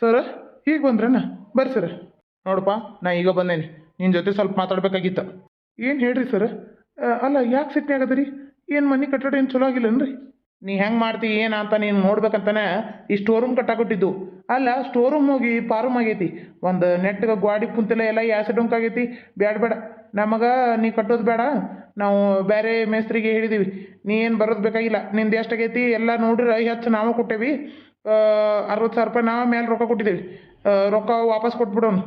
ಸರ ಈಗ ಬಂದ್ರೇನ? ಬರ್ರಿ ಸರ ನೋಡಪ್ಪ, ನಾ ಈಗ ಬಂದೇನಿ. ನಿನ್ನ ಜೊತೆ ಸ್ವಲ್ಪ ಮಾತಾಡ್ಬೇಕಾಗಿತ್ತು. ಏನು ಹೇಳ್ರಿ ಸರ್ ಅಲ್ಲ, ಯಾಕೆ ಸಿಟ್ನೆ ಆಗದ್ರಿ ಏನು ಮನೆ ಕಟ್ಟಡ ಏನು ಚಲೋ ಆಗಿಲ್ಲನ್ರಿ? ನೀ ಹೆಂಗೆ ಮಾಡ್ತಿ, ಏನು ಅಂತ ನೀನು ನೋಡ್ಬೇಕಂತಾನೆ ಈ ಸ್ಟೋರ್ ರೂಮ್ ಕಟ್ಟಾಕೊಟ್ಟಿದ್ದು. ಅಲ್ಲ ಸ್ಟೋರ್ ರೂಮ್ ಹೋಗಿ ಪಾರೂಮ್ ಆಗೈತಿ. ಒಂದು ನೆಟ್ಗೆ ಗ್ವಾಡಿ ಕುಂತಿಲ್ಲ, ಎಲ್ಲ ಯಾಸಿಡ್ ಆಗೈತಿ. ಬೇಡ ಬೇಡ ನಮಗೆ ನೀ ಕಟ್ಟೋದು ಬೇಡ ನಾವು ಬೇರೆ ಮೇಸ್ತ್ರಿಗೆ ಹೇಳಿದೀವಿ. ನೀ ಏನು ಬರೋದು ಬೇಕಾಗಿಲ್ಲ. ನಿಂದು ಎಷ್ಟಾಗೈತಿ ಎಲ್ಲ ನೋಡ್ರಿ ಹೆಚ್ಚು ನಾವು ಕೊಟ್ಟೇವಿ. ಅರವತ್ತು ಸಾವಿರ ರೂಪಾಯಿ ನಾವು ಮೇಲೆ ರೊಕ್ಕ ಕೊಟ್ಟಿದ್ದೀವಿ. ರೊಕ್ಕ ವಾಪಸ್ ಕೊಟ್ಬಿಡೋನು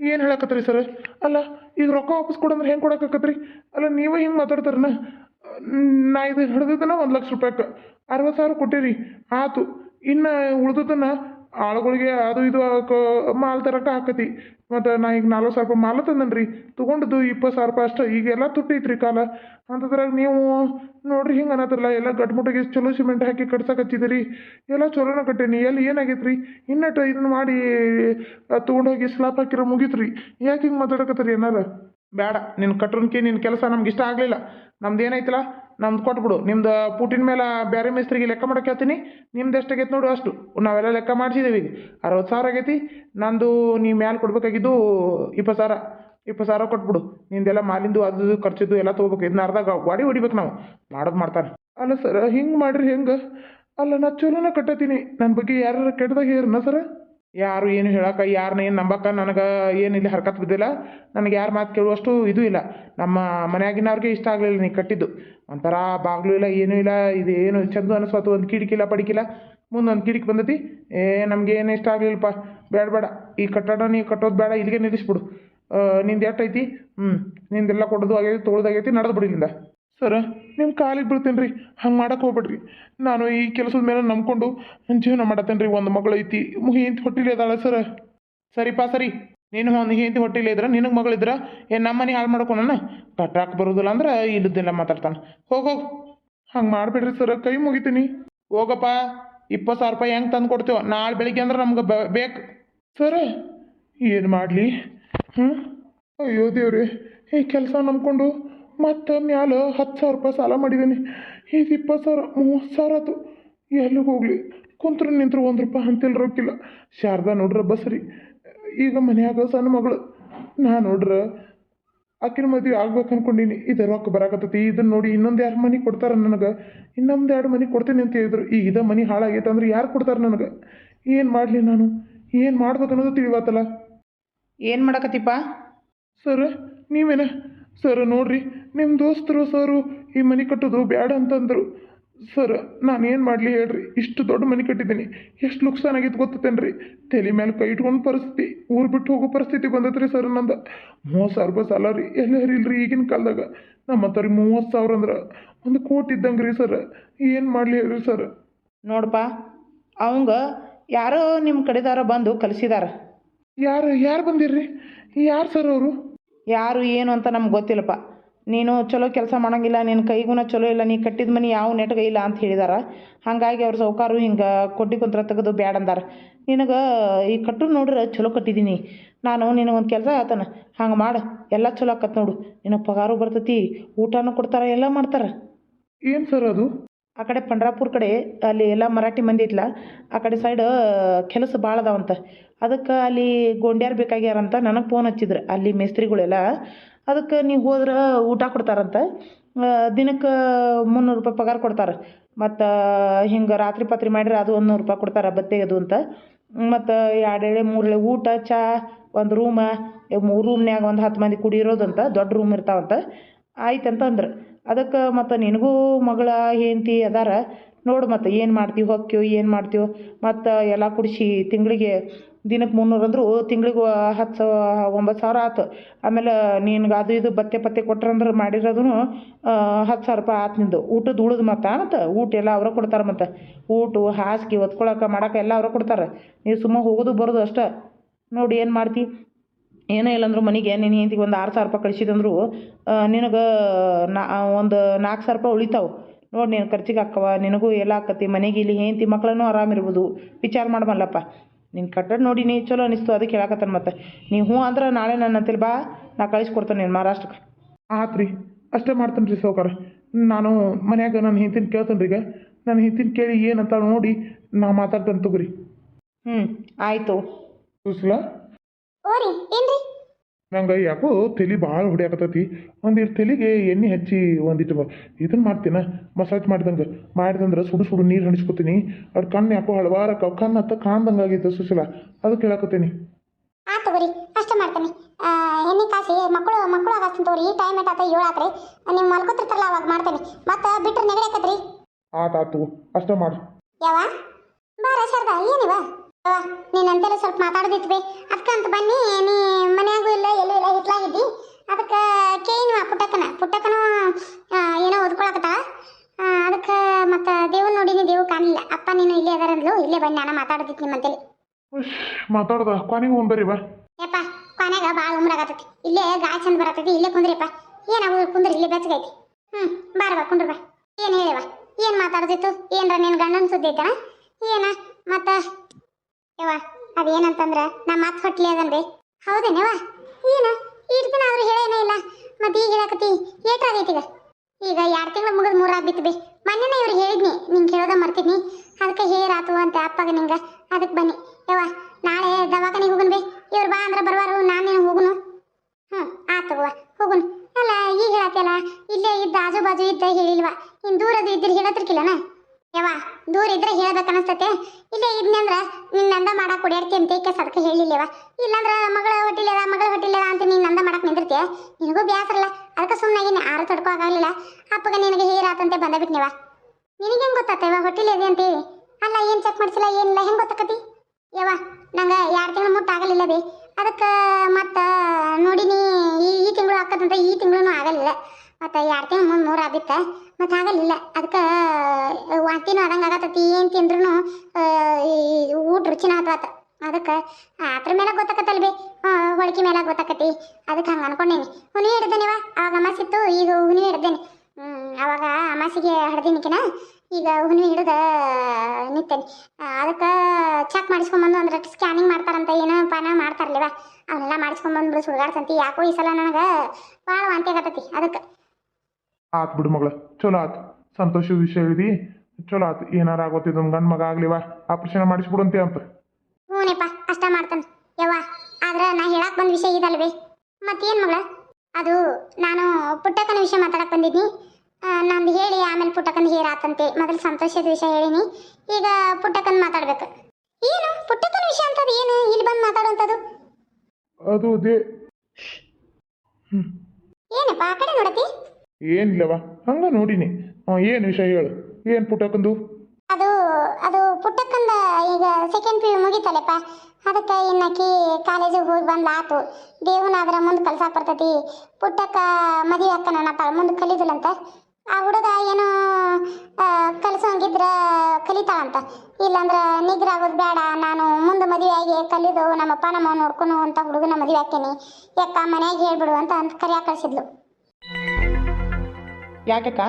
ಏನು ಹೇಳಕತ್ರಿ ಸರ್? ಅಲ್ಲ, ಈಗ ರೊಕ್ಕ ವಾಪಸ್ ಕೊಡಂದ್ರೆ ಹೆಂಗೆ ಕೊಡಕತ್ರಿ ಅಲ್ಲ, ನೀವೇ ಹಿಂಗೆ ಮಾತಾಡ್ತಾರನ? ನಾ ಇದು ಹಿಡ್ದದನ ಒಂದು ಲಕ್ಷ ರೂಪಾಯಿ ಅರವತ್ತು ಸಾವಿರ ಕೊಟ್ಟಿರಿ. ಆತು, ಇನ್ನು ಉಳ್ದದನ್ನ ಆಳುಗಳಿಗೆ ಅದು ಇದು ಮಾಲ್ ತರಕ ಹಾಕತಿ. ಮತ್ತು ನಾ ಈಗ ನಲ್ವತ್ತು ಸಾವಿರ ರೂಪಾಯಿ ಮಾಲ ತಂದನ್ರಿ, ತೊಗೊಂಡದ್ದು ಇಪ್ಪತ್ತು ಸಾವಿರ ರೂಪಾಯಿ ಅಷ್ಟೇ, ಈಗೆಲ್ಲ ತುಟ್ಟೈತ್ರಿ ಕಾಲ. ಅಂಥದ್ರಾಗ ನೀವು ನೋಡ್ರಿ ಹಿಂಗೆ ಅನ್ನತ್ತಿರಲ್ಲ ಎಲ್ಲ ಗಟ್ಮುಟ್ಟಾಗಿ ಚಲೋ ಸಿಮೆಂಟ್ ಹಾಕಿ ಕಟ್ಸಕತ್ತಿದ್ರಿ ಎಲ್ಲ ಚಲೋನ ಕಟ್ಟೇನಿ, ಎಲ್ಲಿ ಏನಾಗೈತ್ರಿ ಇನ್ನಟ್ಟು ಇದನ್ನ ಮಾಡಿ ತೊಗೊಂಡೋಗಿ ಸ್ಲಾಪ್ ಹಾಕಿರೋ ರೀ ಯಾಕೆ ಹಿಂಗೆ ಮಾತಾಡಕತ್ತೀರಿ ಏನಾರ? ಬೇಡ ನಿನ್ನ ಕಟ್ರೋನ್ಕಿ ನಿನ್ನ ಕೆಲಸ ನಮ್ಗೆ ಇಷ್ಟ ಆಗಲಿಲ್ಲ. ನಮ್ದು ಏನೈತಲ್ಲ ನಮ್ದು ಕೊಟ್ಬಿಡು ನಿಮ್ದು ಪುಟಿನ ಮೇಲೆ ಬೇರೆ ಮಿಸ್ತ್ರಿಗೆ ಲೆಕ್ಕ ಮಾಡಕ್ಕೆ ಹೇಳ್ತೀನಿ. ನಿಮ್ದು ಎಷ್ಟಾಗೈತೆ ನೋಡು ಅಷ್ಟು. ನಾವೆಲ್ಲ ಲೆಕ್ಕ ಮಾಡಿಸಿದ್ದೀವಿ ಈಗ. ಅರವತ್ತು ಸಾವಿರ ಆಗೈತಿ. ನಂದು ನೀವು ಮ್ಯಾಲೆ ಕೊಡ್ಬೇಕಾಗಿದ್ದು ಇಪ್ಪತ್ತು ಸಾವಿರ. ಇಪ್ಪತ್ತು ಸಾವಿರ ಕೊಟ್ಬಿಡು ನಿಂದೆಲ್ಲ ಮಾಲಿಂದು ಅದು ಖರ್ಚಿದ್ದು ಎಲ್ಲ ತೊಗೋಬೇಕು. ಇದನ್ನ ಅರ್ಧ ಗಾಡಿ ಹೊಡಿಬೇಕು ನಾವು. ಮಾಡೋದು ಮಾಡ್ತಾರೆ. ಅಲ್ಲ ಸರ್, ಹಿಂಗೆ ಮಾಡ್ರಿ ಹೆಂಗೆ? ಅಲ್ಲ ನಾ ಚಲೋನ ಕಟ್ಟತೀನಿ. ನನ್ನ ಬಗ್ಗೆ ಯಾರು ಕೆಟ್ಟದಾಗ ಹೇರನ ಸರ? ಯಾರು ಏನು ಹೇಳಕ್ಕೆ ಯಾರನ್ನ ಏನು ನಂಬಕ್ಕ, ನನಗೆ ಏನು ಇಲ್ಲಿ ಹರ್ಕತ್ ಬಿದ್ದಿಲ್ಲ. ನನಗೆ ಯಾರು ಮಾತು ಕೇಳುವಷ್ಟು ಇದು ಇಲ್ಲ. ನಮ್ಮ ಮನೆಯಾಗಿನವ್ರಿಗೆ ಇಷ್ಟ ಆಗಲಿಲ್ಲ ನೀ ಕಟ್ಟಿದ್ದು. ಒಂಥರ ಬಾಗಿಲು ಇಲ್ಲ, ಏನೂ ಇಲ್ಲ, ಇದು ಏನು ಚಂದ ಅನಿಸ್ವತ್ತು. ಒಂದು ಕಿಟಕಿಲ್ಲ ಪಡಿಕಿಲ್ಲ ಮುಂದೆ ಒಂದು ಕಿಟಕಿ ಬಂದತಿ. ಏ, ನಮ್ಗೆ ಏನು ಇಷ್ಟ ಆಗಲಿಲ್ಲಪ್ಪ. ಬೇಡ ಬೇಡ ಈ ಕಟ್ಟಡ ನೀ ಕಟ್ಟೋದು ಬೇಡ ಇಲ್ಲಿಗೆ ನಿಲ್ಲಿಸ್ಬಿಡು. ನಿಂದು ಎಷ್ಟೈತಿ ಹ್ಞೂ ನಿಂದೆಲ್ಲ ಕೊಡೋದು ಆಗೈತಿ ತೊಳ್ದಾಗೈತಿ ನಡೆದು ಬಿಡಿ ಇಲ್ಲಿಂದ. ಸರ ನಿಮ್ಮ ಕಾಲಿಗೆ ಬೀಳ್ತೀನಿ ರೀ ಹಂಗೆ ಮಾಡಕ್ಕೆ ಹೋಗ್ಬೇಡ್ರಿ. ನಾನು ಈ ಕೆಲಸದ ಮೇಲೆ ನಂಬ್ಕೊಂಡು ಜೀವನ ಮಾಡತ್ತೇನೆ ರೀ ಒಂದು ಮಗಳು ಐತಿ. ಹೆಂತ ಹೊಟ್ಟಿಲಿ ಅದಾಳ ಸರ. ಸರಿಪಾ ಸರಿ. ನೀನು ಒಂದು ಹೆಂತಿ ಹೊಟ್ಟಿಲಿ ಇದ್ರೆ, ನಿನಗೆ ಮಗಳಿದ್ರ ಏನು ನಮ್ಮ ಮನೆ ಹಾಳು ಮಾಡ್ಕೊಳನ ಕಟ್ಟಾಕ್ ಬರೋದಿಲ್ಲ ಅಂದ್ರೆ ಇಲ್ಲದೆಲ್ಲ ಮಾತಾಡ್ತಾನೆ. ಹೋಗಿ, ಹಂಗೆ. ಮಾಡಬೇಡ್ರಿ ಸರ. ಕೈ ಮುಗಿತೀನಿ. ಹೋಗಪ್ಪ. ಇಪ್ಪತ್ತು ಸಾವಿರ ರೂಪಾಯಿ ಹೆಂಗೆ ತಂದು ಕೊಡ್ತೇವೆ ನಾಳೆ ಬೆಳಿಗ್ಗೆ ಅಂದ್ರೆ ನಮ್ಗೆ ಬೇಕು. ಸರ, ಏನು ಮಾಡಲಿ? ಹ್ಞೂ ಅಯ್ಯೋ ದೇವ್ರಿ, ಈ ಕೆಲಸ ನಂಬ್ಕೊಂಡು ಮತ್ತೆ ಮ್ಯಾಲ ಹತ್ತು ಸಾವಿರ ರೂಪಾಯಿ ಸಾಲ ಮಾಡಿದ್ದೀನಿ ಈಗ ಇಪ್ಪತ್ತು ಸಾವಿರ ಮೂವತ್ತು ಸಾವಿರ ಆಯ್ತು. ಎಲ್ಲಿಗೆ ಹೋಗಲಿ? ಕುಂತ್ರು ನಿಂತ್ರು ಒಂದು ರೂಪಾಯಿ ಅಂತಿಲ್ಲ ರೊಕ್ಕಿಲ್ಲ. ಶಾರದಾ ನೋಡ್ರ ಬಸ್ರಿ. ಈಗ ಮನ್ಯಾಗ ಸಣ್ಣ ಮಗಳು. ನಾ ನೋಡ್ರ ಆಕಿನ ಮದುವೆ ಆಗ್ಬೇಕು ಅನ್ಕೊಂಡೀನಿ. ಇದು ರೊಕ್ಕ ಬರಾಕತ್ತೈತಿ. ಇದನ್ನ ನೋಡಿ ಇನ್ನೊಂದು ಎರಡು ಮನೆ ಕೊಡ್ತಾರೆ ನನಗೆ? ಇನ್ನೊಂದು ಎರಡು ಮನೆ ಕೊಡ್ತೀನಿ ಅಂತ ಹೇಳಿದ್ರು. ಈಗ ಇದ ಮನೆ ಹಾಳಾಗೈತೆ ಅಂದ್ರೆ ಯಾರು ಕೊಡ್ತಾರೆ ನನಗೆ? ಏನು ಮಾಡಲಿ ನಾನು? ಏನು ಮಾಡ್ಬೇಕು ಅನ್ನೋದು ತಿಳಿವಾತಲ್ಲ ಏನು ಮಾಡಕತ್ತಿಪ್ಪ? ಸರ್ ನೀವೇನ? ಸರ್ ನೋಡ್ರಿ ನಿಮ್ಮ ದೋಸ್ತರು ಸರು ಈ ಮನೆ ಕಟ್ಟೋದು ಬೇಡ ಅಂತಂದರು. ಸರ್ ನಾನು ಏನು ಮಾಡಲಿ ಹೇಳ್ರಿ ಇಷ್ಟು ದೊಡ್ಡ ಮನೆ ಕಟ್ಟಿದ್ದೀನಿ. ಎಷ್ಟು ನುಕ್ಸಾನ್ ಆಗಿತ್ತು ಗೊತ್ತೇನ್ರಿ ತಲೆ ಮೇಲೆ ಕೈ ಇಟ್ಕೊಂಡು ಪರಿಸ್ಥಿತಿ ಊರು ಬಿಟ್ಟು ಹೋಗೋ ಪರಿಸ್ಥಿತಿ ಬಂದೈತ್ರಿ ಸರ್ ನಂದು. ಮೂವತ್ತು ಸಾವಿರ ರೂಪಾಯಿ ಸಾಲ ರೀ ಎಲ್ಲ ಇಲ್ರಿ ಈಗಿನ ಕಾಲದಾಗ. ನಮ್ಮ ತರಿ ಮೂವತ್ತು ಸಾವಿರ ಅಂದ್ರೆ ಒಂದು ಕೋಟಿ ಇದ್ದಂಗೆ ರೀ ಸರ್. ಏನು ಮಾಡಲಿ ಹೇಳ್ರಿ ಸರ್? ನೋಡಪ್ಪ ಅವಂಗ ಯಾರೋ ನಿಮ್ಮ ಕಡೆದಾರ ಬಂದು ಕಲಿಸಿದಾರ. ಯಾರು ಯಾರು ಬಂದಿರ್ರಿ? ಯಾರು ಸರ್ ಅವರು? ಯಾರು ಏನು ಅಂತ ನಮ್ಗೆ ಗೊತ್ತಿಲ್ಲಪ್ಪ. ನೀನು ಚಲೋ ಕೆಲಸ ಮಾಡೋಂಗಿಲ್ಲ ನಿನ್ನ ಕೈಗುಣ ಚಲೋ ಇಲ್ಲ, ನೀ ಕಟ್ಟಿದ ಮನೆ ಯಾವ ನೆಟ್ಗೆ ಇಲ್ಲ ಅಂತ ಹೇಳಿದಾರ. ಹಾಗಾಗಿ ಅವ್ರ ಸೌಕಾರು ಹಿಂಗೆ ಕೊಟ್ಟಿ ಕುಂತ್ರ ತೆಗೆದು ಬ್ಯಾಡ ಅಂದಾರ. ನಿನಗೆ ಈ ಕಟ್ಟರು ನೋಡ್ರೆ ಚಲೋ ಕಟ್ಟಿದ್ದೀನಿ ನಾನು ನಿನಗೊಂದು ಕೆಲಸ ಆತನ ಹಂಗೆ ಮಾಡು, ಎಲ್ಲ ಚಲೋ ಆಕತ್ ನೋಡು. ನಿನಗೆ ಪಗಾರು ಬರ್ತೈತಿ, ಊಟನೂ ಕೊಡ್ತಾರೆ, ಎಲ್ಲ ಮಾಡ್ತಾರೆ. ಏನು ಸರ್ ಅದು? ಆ ಕಡೆ ಪಂಡ್ರಾಪುರ ಕಡೆ ಅಲ್ಲಿ ಎಲ್ಲ ಮರಾಠಿ ಮಂದಿ ಐತ್ಲ ಆ ಕಡೆ ಸೈಡ್ ಕೆಲಸ ಭಾಳ ಅದಾವಂತ ಅದಕ್ಕೆ ಅಲ್ಲಿ ಗೊಂಡ್ಯಾರು ಬೇಕಾಗ್ಯಾರಂತ ನನಗೆ ಫೋನ್ ಹಚ್ಚಿದ್ರು. ಅಲ್ಲಿ ಮೇಸ್ತ್ರಿಗಳೆಲ್ಲ, ಅದಕ್ಕೆ ನೀವು ಹೋದ್ರೆ ಊಟ ಕೊಡ್ತಾರಂತ. ದಿನಕ್ಕೆ ಮುನ್ನೂರು ರೂಪಾಯಿ ಪಗಾರ ಕೊಡ್ತಾರೆ. ಮತ್ತು, ಹಿಂಗೆ ರಾತ್ರಿ ಪಾತ್ರಿ ಮಾಡಿದ್ರೆ ಅದು ಒಂದು ನೂರು ರೂಪಾಯಿ ಕೊಡ್ತಾರೆ ಬತ್ತೆ ಅದು ಅಂತ. ಮತ್ತು ಎರಡೆಳೆ ಮೂರೆಳೆ ಊಟ, ಚಾ, ಒಂದು ರೂಮ, ಮೂರು ರೂಮ್ನ್ಯಾಗ ಒಂದು ಹತ್ತು ಮಂದಿ ಕುಡಿರೋದಂತ, ದೊಡ್ಡ ರೂಮ್ ಇರ್ತಾವಂತ. ಆಯ್ತಂತ ಅಂದ್ರು ಅದಕ್ಕೆ ಮತ್ತು ನಿನಗೂ ಮಗಳ ಹೆಂಡತಿ ಅದಾರ, ನೋಡು ಮತ್ತು ಏನು ಮಾಡ್ತೀವಿ ಹೊಕ್ಕಿವ್ ಏನು ಮಾಡ್ತೀವೋ ಮತ್ತು ಎಲ್ಲ ಕುಡಿಸಿ ತಿಂಗಳಿಗೆ ದಿನಕ್ಕೆ ಮುನ್ನೂರು ಅಂದ್ರು ತಿಂಗಳಿಗೆ ಹತ್ತು ಸಾವಿರ ಒಂಬತ್ತು ಸಾವಿರ ಆಯ್ತು ಆಮೇಲೆ ನಿನ್ಗೆ ಅದು ಇದು ಬತ್ತೆ ಪತ್ತೆ ಕೊಟ್ರಂದ್ರೆ ಮಾಡಿರೋದು ಹತ್ತು ಸಾವಿರ ರೂಪಾಯಿ ಆತು ನಿಂದು. ಊಟದ ಉಳಿದು ಮತ್ತು ಮತ್ತು ಊಟ ಎಲ್ಲ ಅವ್ರ ಕೊಡ್ತಾರೆ ಮತ್ತು. ಊಟ, ಹಾಸಿಗೆ ಒತ್ಕೊಳಕ್ಕೆ ಮಾಡಕ್ಕೆ ಎಲ್ಲ ಅವ್ರ ಕೊಡ್ತಾರೆ. ನೀವು ಸುಮ್ಮ ಹೋಗೋದು ಬರೋದು ಅಷ್ಟೇ. ನೋಡಿ ಏನು ಮಾಡ್ತಿ? ಏನೋ ಇಲ್ಲಂದ್ರೂ ಮನೆಗೆ ನಿನ್ನ ಹೆಂಡ್ತಿಗೆ ಒಂದು ಆರು ಸಾವಿರ ರೂಪಾಯಿ ಕಳಿಸಿದಂದ್ರು ನಿನಗೆ ನಾ ಒಂದು ನಾಲ್ಕು ಸಾವಿರ ರೂಪಾಯಿ ಉಳಿತಾವೆ. ನೋಡಿ ನೀನು ಖರ್ಚಿಗೆ ಹಾಕವ ನಿನಗೂ ಎಲ್ಲ ಆಕತಿ ಮನೆಗೆ ಇಲ್ಲಿ ಹೆಂಡ್ತಿ ಮಕ್ಕಳನ್ನು ಆರಾಮಿರ್ಬೋದು ವಿಚಾರ ಮಾಡಬಲ್ಲಪ್ಪ ನಿನ್ನ ಕಟ್ಟಡ ನೋಡಿ ನೀ ಚಲೋ ಅನಿಸ್ತು ಅದಕ್ಕೆ ಹೇಳಕತ್ತಾನ ಮತ್ತೆ. ನೀವು ಹ್ಞೂ ಅಂದ್ರೆ ನಾಳೆ ನನ್ನ ಅಂತಿಲ್ ಬಾ ನಾ ಕಳಿಸ್ಕೊಡ್ತೇನೆ ನೀನು ಮಹಾರಾಷ್ಟ್ರಕ್ಕೆ ಆತು ರೀ ಅಷ್ಟೇ ಮಾಡ್ತೇನೆ ರೀ ಸೌಕಾರ ನಾನು ಮನ್ಯಾಗ ನನ್ನ ಹೆಂಡತಿನ ಕೇಳ್ತೇನೆ ರೀ ಈಗ. ನನ್ನ ಹೆಂಡತಿನ ಕೇಳಿ ಏನಂತ ನೋಡಿ ನಾ ಮಾತಾಡ್ತೇನೆ ತಗೋರಿ. ಹ್ಞೂ ಆಯಿತು. ಸುಸ್ಲಾ? ಓರಿ ಏನ್ರಿ? ನಂಗೆ ಯಾಕೋ ತಲೆ ಭಾಳ ಹೊಡಿಯಾಕತ್ತೈತಿ. ಒಂದಿಷ್ಟು ತಲೆಗೆ ಎಣ್ಣೆ ಹಚ್ಚಿ ಒಂದಿಟ್ಟು ಇದನ್ನ ಮಾಡ್ತೀನ? ಮಸಾಜ್ ಮಾಡಿದಂಗ. ಮಾಡಿದಂದ್ರೆ ಸುಡು ಸುಡು ನೀರು ಹಣಿಸ್ಕೊತೀನಿ. ಅದು ಕಣ್ಣು ಯಾಕೋ ಹಳವಾರ ಕಣ್ಣು ಹತ್ತ ಕಾಣ್ದಂಗೆ ಆಗೈತೆ ಸುಶೀಲ. ಅದು ಹೇಳಕತ್ತೀನಿ ಆ ತಗೋರಿ ಅಷ್ಟೇ ಮಾಡ್ತೇನೆ. ಎಣ್ಣೆ ಕಾಸಿ ಮಕ್ಕಳು ಮಕ್ಕಳು ಆಗಸ್ತೀನಿ ತಗೋರಿ ಈ ಟೈಮ್ ಏಟಾತ ಏಳು ಆತ್ರಿ. ನೀವು ಮಲ್ಕೋತಿರ್ತಾರಲ್ಲ ಅವಾಗ ಮಾಡ್ತೀನಿ. ಮತ್ತೆ ಬಿಟ್ಟರೆ ನೆಗಡಿ ಆಕತ್ರಿ? ಆತಾತು ಅಷ್ಟೇ ಮಾಡು. ಯಾವ ಬಾರ ಶಾರದಾ ಏನಿವ ಯವ್ವ ನೀನಂತೆಲ್ಲ ಸ್ವಲ್ಪ ಮಾತಾಡ್ದಿತ್ವಿ ಅದಕ್ಕೆ ಅಂತ ಬನ್ನಿ ನೀ ಮನ್ಯಾಗೂ ಇಲ್ಲ ಎಲ್ಲೂ ಇಲ್ಲ ಹಿತ್ಲಾಗಿದ್ದಿ. ಅದಕ್ಕೆ ಕೇಳಿನ ಪುಟ್ಟಕ್ಕನ. ಪುಟ್ಟಕ್ಕನ ಏನೋ ಓದ್ಕೊಳಕತ್ತ ಅದಕ್ಕೆ ಮತ್ತೆ ದೇವ್ ನೋಡಿನಿ ದೇವ್ ಕಾಣಲಿಲ್ಲ. ಅಪ್ಪ ನೀನು ಇಲ್ಲೇ ಅದಾರಂದ್ಲು ಇಲ್ಲೇ ಬನ್ನಿ ನಾನು ಮಾತಾಡೋದಿತ್ತು ನಿಮ್ಮಂತೇಳಿ ಮಾತಾಡ್ದ ಕೊನೆಗೆ ಉಂಬರಿ ಬರೀ ಬಾ. ಯಪ್ಪ ಕೊನೆಗ ಭಾಳ ಉಮ್ರಾಗತ್ತೈತಿ ಇಲ್ಲೇ ಗಾಳಿ ಚಂದ ಬರತ್ತೈತಿ ಇಲ್ಲೇ ಕುಂದ್ರಿಪ್ಪ ಏನಾಗ ಕುಂದ್ರಿ ಇಲ್ಲೇ ಬೆಚ್ಚಗೈತಿ. ಹ್ಞೂ ಬಾರ ಬಾ ಕುಂದ್ರ ಬಾ. ಏನು ಹೇಳಿವ? ಏನು ಮಾತಾಡ್ದಿತ್ತು? ಏನ್ರ ನಿನ್ನ ಗಂಡನ ಸುದ್ದಿ ಐತನ? ಏನ? ಮತ್ತ ಯವ್ವ, ಅದೇನಂತಂದ್ರ ನಮ್ಮ ಮತ್ತೆ ಹೊಟ್ಲಿ ಅದನ್ರಿ. ಹೌದೇನವ ಏನ? ಇಷ್ಟು ದಿನ ಆದ್ರೂ ಹೇಳೇನ ಇಲ್ಲ? ಮತ್ತೆ ಈಗ ಹೇಳಕತ್ತಿ ಏಟ್ರಾಗೈತಿ ಈಗ. ಈಗ ಎರಡು ತಿಂಗಳು ಮುಗಿದ್ ಮೂರಾಗ್ ಬಿತ್ತು ಬಿ. ಮೊನ್ನೆನೇ ಇವ್ರಿಗೆ ಹೇಳಿದ್ನಿ, ನಿಂಗೆ ಕೇಳೋದ ಮರ್ತಿದ್ನಿ ಅದಕ್ಕೆ ಹೇರಾತು ಅಂತ ಅಪ್ಪಗ ನಿಂಗ ಅದಕ್ಕೆ ಬನ್ನಿ ಯವ್ವ ನಾಳೆ ದವಾಖಾನಿಗೆ ಹೋಗುನ್ ಬಿ ಇವ್ರು ಬಾ ಅಂದ್ರೆ ಬರುವಾರು ನಾನೇನು ಹೋಗುನು ಹ್ಞೂ ಆತು ಅವ್ವ ಹೋಗುನು ಅಲ್ಲ ಈಗ ಹೇಳತ್ತಲ್ಲ ಇಲ್ಲೇ ಇದ್ದ ಆಜು ಬಾಜು ಇದ್ದ ಹೇಳಿಲ್ವಾ ಇನ್ನು ದೂರದು ಇದ್ರೆ ಹೇಳತ್ತಿರ್ಕಿಲ್ಲನ ಯವ್ವ ದೂರ ಇದ್ರೆ ಹೇಳ್ಬೇಕು ಅನಸ್ತತೆ ಇಲ್ಲೇ ಇದ್ನಂದ್ರ ನಿನ್ನ ನಂದ ಮಾಡಕ್ ಕುಡಿಯಾಡ್ತಿ ಅಂತ ಏಕೆ ಸದಕ್ಕೆ ಹೇಳಿಲ್ಲವ ಇಲ್ಲಾಂದ್ರ ಮಗಳ ಹೊಟ್ಟಿಲ್ಲದ ಮಗಳ ಹೊಟ್ಟಿಲ್ಲದ ಅಂತ ನೀನ್ ನಂದ ಮಾಡಕ್ ನಿಂದಿರ್ತೀಯ ನಿನಗೂ ಬ್ಯಾಸರಲ್ಲ ಅದಕ್ಕೆ ಸುಮ್ಮನಾಗಿನಿ ಆರು ತಡ್ಕೋ ಆಗಲಿಲ್ಲ ಅಪ್ಪಗ ನಿನಗೆ ಹೇರಾತಂತೆ ಬಂದ ಬಿಟ್ನಿವ ನಿನಗೆ ಹೆಂಗ್ ಗೊತ್ತಾತವ ಹೊಟ್ಟಿಲಿದೆ ಅಂತೇಳಿ ಅಲ್ಲ ಏನ್ ಚೆಕ್ ಮಾಡಿಸಿಲ್ಲ ಏನಿಲ್ಲ ಹೆಂಗ್ ಗೊತ್ತಾಕತಿ ಯವ್ವ ನಂಗೆ ಎರಡು ತಿಂಗಳು ಮುಟ್ಟ ಆಗಲಿಲ್ಲ ಬಿ ಅದಕ್ಕೆ ಮತ್ತು ನೋಡಿನಿ ಈ ಈ ತಿಂಗಳು ಹಾಕದಂತ ಈ ತಿಂಗಳೂ ಆಗಲಿಲ್ಲ. ಮತ್ತು ಎರಡು ತಿಂಗಳು ಮೂರು ಮೂರು ಆಗಿತ್ತ. ಮತ್ತು ಆಗಲಿಲ್ಲ. ಅದಕ್ಕೆ ವಾಂತಿನೂ ಆದಂಗೆ ಆಗತ್ತತಿ. ಏನು ತಿಂದ್ರೂ ಊಟ ರುಚಿನ ಆತಾತ ಅದಕ್ಕೆ ಅದ್ರ ಮೇಲೆ ಗೊತ್ತಾಕತ್ತಲ್ಲ ಬಿ. ಹೊಳಕಿ ಮೇಲೆ ಗೊತ್ತಾಕತಿ ಅದಕ್ಕೆ ಹಂಗೆ ಅನ್ಕೊಂಡೇನಿ. ಹುನಿ ಹಿಡ್ದೇನಿವ? ಅವಾಗ ಅಮಾಸಿತ್ತು. ಈಗ ಹುನಿ ಹಿಡ್ದೇನಿ. ಅವಾಗ ಅಮಾಸಿಗೆ ಹಡ್ದಿನಿಕಿನ ಈಗ ಹುಣ್ಣಿ ಹಿಡಿದ ನಿಂತೇನೆ ಅದಕ್ಕೆ ಚೆಕ್ ಮಾಡಿಸ್ಕೊಂಬಂದು ಅಂದ್ರೆ ಸ್ಕ್ಯಾನಿಂಗ್ ಮಾಡ್ತಾರಂತ ಏನೋ ಪಾನ ಮಾಡ್ತಾರಲ್ವ? ಅವನ್ನೆಲ್ಲ ಮಾಡಿಸ್ಕೊಂಬಂದು ಬಿಡು ಸುಡ್ಗಾಡ್ಸಂತಿ. ಯಾಕೋ ಈ ಸಲ ನನಗೆ ಭಾಳ ವಾಂತಿ ಆಗತ್ತತಿ ಅದಕ್ಕೆ. ಆತ್ ಬಿಡು ಮಗಳ ಚಲೋ ಆತ್. ಸಂತೋಷ ವಿಷಯ ಹೇಳಿದಿ ಚಲೋ ಆತ್. ಏನಾರ ಆಗೋತಿದ್ ಗಂಡ ಮಗ ಆಗ್ಲಿವ ಆಪರೇಷನ್ ಮಾಡಿಸ್ಬಿಡು ಅಂತ. ಹ್ಞೂನಪ್ಪ ಅಷ್ಟ ಮಾಡ್ತಾನೆ. ಯವ್ವ ಆದ್ರೆ ನಾ ಹೇಳಕ್ ಬಂದ ವಿಷಯ ಇದಲ್ವೇ? ಮತ್ತೇನು ಮಗಳ? ಅದು ನಾನು ಪುಟ್ಟಕ್ಕನ ವಿಷಯ ಮಾತಾಡಕ್ ಬಂದಿದ್ನಿ. ಆ, ನಂದು ಹೇಳಿ ಆಮೇಲೆ ಪುಟ್ಟಕ್ಕನ ಹೇರಾತಂತೆ ಮೊದಲು ಸಂತೋಷದ ವಿಷಯ ಹೇಳಿನಿ. ಈಗ ಪುಟ್ಟಕ್ಕನ ಮಾತಾಡ್ಬೇಕು. ಏನು? ಪುಟ್ಟಕ್ಕನ ವಿಷಯ ಅಂತದು ಏನು? ಇಲ್ಲಿ ಬಂದು ಮಾತಾಡುವಂಥದ್ದು? ಅದು ದೇ ಏನಪ್ಪ ಆ ಕಡೆ ನೋಡತಿ? ಏನಿಲ್ಲವ ಹಂಗ ನೋಡಿನಿ. ಏನು ವಿಷಯ ಹೇಳು? ಏನು ಪುಟ್ಟಕ್ಕಂದು? ಅದು ಅದು ಪುಟ್ಟಕ್ಕಂದ ಈಗ ಸೆಕೆಂಡ್ ಪಿ ಯು ಮುಗಿತಲ್ಲಪ್ಪ. ಅದಕ್ಕೆ ಇನ್ನಕಿ ಕಾಲೇಜಿಗೆ ಹೋಗಿ ಬಂದು ಆತು ದೇವನಾದ್ರ ಮುಂದೆ ಕಲ್ಸಾಕ್ ಬರ್ತೈತಿ. ಪುಟ್ಟಕ್ಕ ಮದುವೆ ಅಕ್ಕನ ನನ್ನ ಮುಂದೆ ಕಲಿದಿಲ್ಲಂತ. ಆ ಹುಡುಗ ಏನು ಕಲಿಸೋಂಗಿದ್ರೆ ಕಲಿತಾಳಂತ. ಇಲ್ಲಾಂದ್ರೆ ನಿಗ್ರ ಆಗೋದು ಬೇಡ ನಾನು ಮುಂದೆ ಮದುವೆ ಆಗಿ ಕಲಿದು ನಮ್ಮಪ್ಪ ನಮ್ಮ ನೋಡ್ಕೊನು ಅಂತ ಹುಡುಗನ ಮದುವೆ ಹಾಕೇನಿ. ಯಾಕ ಮನ್ಯಾಗ ಹೇಳ್ಬಿಡು ಅಂತ ಅಂತ ಕರೆಯಾಕ ಕಳಿಸಿದ್ಲು. ಯಾಕಕ್ಕ?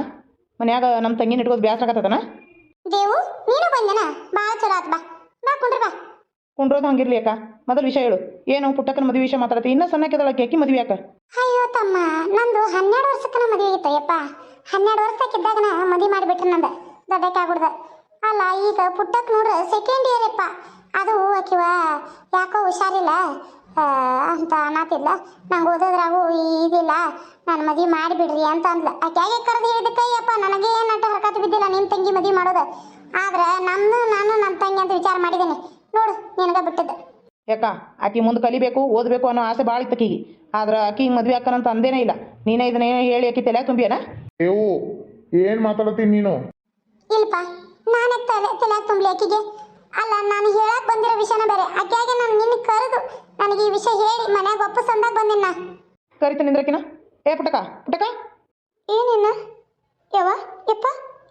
ಮನ್ಯಾಗ ನಮ್ಮ ತಂಗಿನ ಇಟ್ಕೋದು ಬ್ಯಾಸ ಆಗತ್ತದನ? ದೇವು ನೀನು ಬಂದನ? ಭಾಳ ಚಲೋ ಆತ್ ಬಾ. ಬಾ ಕುಂಡ್ರಿ ಬಾ. ಕುಂಡ್ರೋದು ಹಂಗಿರ್ಲಿ ಅಕ್ಕ. ಮೊದಲು ವಿಷಯ ಹೇಳು. ಏನು ಪುಟ್ಟಕ್ಕನ ಮದುವೆ ವಿಷಯ ಮಾತಾಡತ್ತೆ? ಇನ್ನೂ ಸಣ್ಣಕ್ಕಿದಳಕ್ಕೆ ಅಕ್ಕಿ ಮದುವೆ ಅಕ್ಕ ಅಯ್ಯೋ ತಮ್ಮ ನಂದು ಹನ್ನೆರಡು ವರ್ಷಕ್ಕನ ಮದುವೆ ಆಗಿತ್ತು ಹನ್ನೆರಡು ವರ್ಷಕ್ಕಿದ್ದಾಗನ ಮದುವೆ ಮಾಡಿಬಿಟ್ರಿ ನಂದು. ದೊಡ್ಡಕ್ಕಾಗ್ಬಿಡ್ದ ಅಲ್ಲ, ಈಗ ಪುಟ್ಟಕ್ಕೆ ನೋಡ್ರ ಸೆಕೆಂಡ್ ಇಯರ್ ಅಪ್ಪ ಅದು ಆಕಿವ ಯಾಕೋ ಹುಷಾರಿಲ್ಲ. ಅಂತ ಅನ್ನತಿಲ್ಲ ನಂಗೆ ಓದೋದ್ರಾಗೂ ಇದಿಲ್ಲ ನಾನು ಮದಿ ಮಾಡಿಬಿಡ್ರಿ ಅಂತ ಅಂದ್ಲ. ಆಕೆ ಕರೆದು ಹೇಳಿದಕ್ಕೆ ಅಯ್ಯಪ್ಪ ನನಗೆ ಏನು ಹರಕತ್ತು ಹರಕತ್ ಬಿದ್ದಿಲ್ಲ ನಿನ್ನ ತಂಗಿ ಮದುವೆ ಮಾಡೋದು. ಆದ್ರೆ ನನ್ನ ನಾನು ನನ್ನ ತಂಗಿ ಅಂತ ವಿಚಾರ ಮಾಡಿದ್ದೀನಿ ನೋಡು ನಿನಗೆ ಬಿಟ್ಟದ್ದು. ಯಾಕ ಆಕಿ ಮುಂದೆ ಕಲಿಬೇಕು, ಓದಬೇಕು ಅನ್ನೋ ಆಸೆ ಭಾಳ ಇತ್ತು ಆಕಿಗೆ ಆದ್ರೆ ಆಕಿ ಮದುವೆ ಅಕ್ಕನಂತ ಅಂದೇನೇ ಇಲ್ಲ. ನೀನೇ ಇದನ್ನ ಏನೋ ಹೇಳಿ ಆಕಿ ತಲೆ ತುಂಬಿಯನ? ಏವು ಏನ್ ಮಾತಾಡತ್ತೀನಿ ನೀನು? ಇಲ್ಪ ನಾನೇ ತಲೆ ತಲೆ ತುಂಬಲಿ ಆಕಿಗೆ. ಅಲ್ಲ ನಾನು ಹೇಳಕ್ ಬಂದಿರೋ ವಿಷಯನ ಬೇರೆ. ಆಕೆಯಾಗೆ ನಾನು ನಿನ್ನ ಕರೆದು ನನಗೆ ಈ ವಿಷಯ ಹೇಳಿ ಮನೆಗೆ ವಾಪಸ್ ಅಂದಾಗ ಬಂದಿನ ಕರಿತ ನಿಂದ್ರಕಿನ. ಏ ಪುಟಕ ಪುಟಕ ಏನಿನ್ನ? ಯವ್ವ ಯಪ್ಪ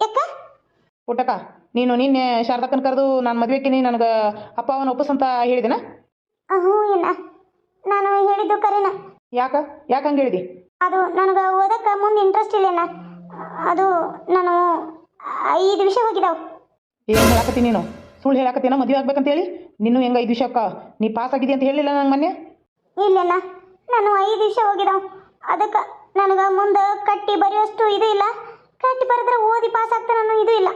ಯಕ್ಕ? ಪುಟಕ ನೀನು ನಿನ್ನೆ ಶಾರದಕ್ಕನ ಕರೆದು ನಾನು ಮದುವೆಕಿನಿ ನನಗೆ ಅಪ್ಪ ಅವನ ಅಂತ ಹೇಳಿದೆನ? ಹ್ಞೂ ಇಲ್ಲ ನಾನು ಹೇಳಿದ್ದು ಕರೆನ. ಯಾಕ? ಯಾಕೆ ಹಂಗೆ ಹೇಳಿದಿ? ಅದು ನನಗೆ ಓದಕ್ಕೆ ಮುಂದೆ ಇಂಟ್ರೆಸ್ಟ್ ಇಲ್ಲೇನ? ಅದು ನಾನು ಐದು ವಿಷಯ ಹೋಗಿದ್ದಾವೆ ಏನು ಹೇಳಕತ್ತಿ ನೀನು? ಸುಳ್ಳು ಹೇಳಕತ್ತೀನ ಮದುವೆ ಆಗ್ಬೇಕಂತೇಳಿ ನೀನು ಹೆಂಗೆ ಐದು ವಿಷಯಕ್ಕ ನೀ ಪಾಸ್ ಆಗಿದ್ಯ ಅಂತ ಹೇಳಿಲ್ಲ ನಂಗೆ ಮೊನ್ನೆ? ಇಲ್ಲೇನ? ನಾನು ಐದು ವಿಷಯ ಹೋಗಿದಾವ್. ಅದಕ್ಕೆ ನನಗೆ ಮುಂದೆ ಕಟ್ಟಿ ಬರೆಯೋಷ್ಟು ಇದು ಇಲ್ಲ. ಕಟ್ಟಿ ಬರೆದ್ರೆ ಓದಿ ಪಾಸ್ ಆಗ್ತಾನ ನಾನು ಇದು ಇಲ್ಲ.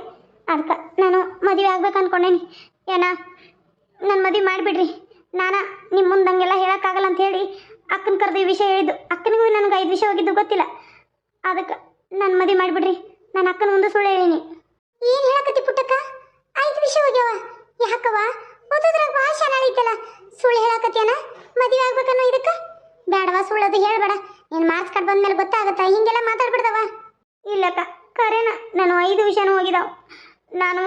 ಅದಕ್ಕೆ ನಾನು ಮದುವೆ ಆಗ್ಬೇಕು ಅನ್ಕೊಂಡೇನಿ. ಏನ? ನನ್ನ ಮದುವೆ ಮಾಡಿಬಿಡ್ರಿ. ನಾನು ನಿಮ್ಮ ಮುಂದೆ ಹಂಗೆಲ್ಲ ಹೇಳೋಕ್ಕಾಗಲ್ಲ ಅಂತ ಹೇಳಿ ಅಕ್ಕನ ಕರೆದು ಈ ವಿಷಯ ಹೇಳಿದ್ದು. ಅಕ್ಕನಿಗೂ ನನಗೆ ಐದು ವಿಷಯ ಹೋಗಿದ್ದು ಗೊತ್ತಿಲ್ಲ. ಅದಕ್ಕೆ ನನ್ನ ಮದುವೆ ಮಾಡಿಬಿಡ್ರಿ. ನಾನು ಅಕ್ಕನ ಒಂದು ಸುಳ್ಳು ಹೇಳಿನಿ. ಏನು ಹೇಳಕತ್ತಿ ಪುಟ್ಟಕ್ಕ? ಐದು ವಿಷಯ ಹೋಗ್ಯವ. ಯಾಕವ ಓದೋದ್ರಾಗ ಭಾಷೆ ನಡೀತಲ್ಲ ಸುಳ್ಳು ಹೇಳಕತ್ತಿಯನ ಮದುವೆ ಆಗ್ಬೇಕನ್ನೋ ಇದಕ್ಕೆ? ಬೇಡವ ಸುಳ್ಳದು ಹೇಳಬೇಡ. ನೀನು ಮಾರ್ಕ್ಸ್ ಕಾರ್ಡ್ ಬಂದ್ಮೇಲೆ ಗೊತ್ತಾಗತ್ತಾ? ಹಿಂಗೆಲ್ಲ ಮಾತಾಡ್ಬಿಡ್ದವ ಇಲ್ಲಕ್ಕ, ಕರೆನ. ನಾನು ಐದು ವಿಷಯನೂ ಹೋಗಿದಾವ. ನಾನು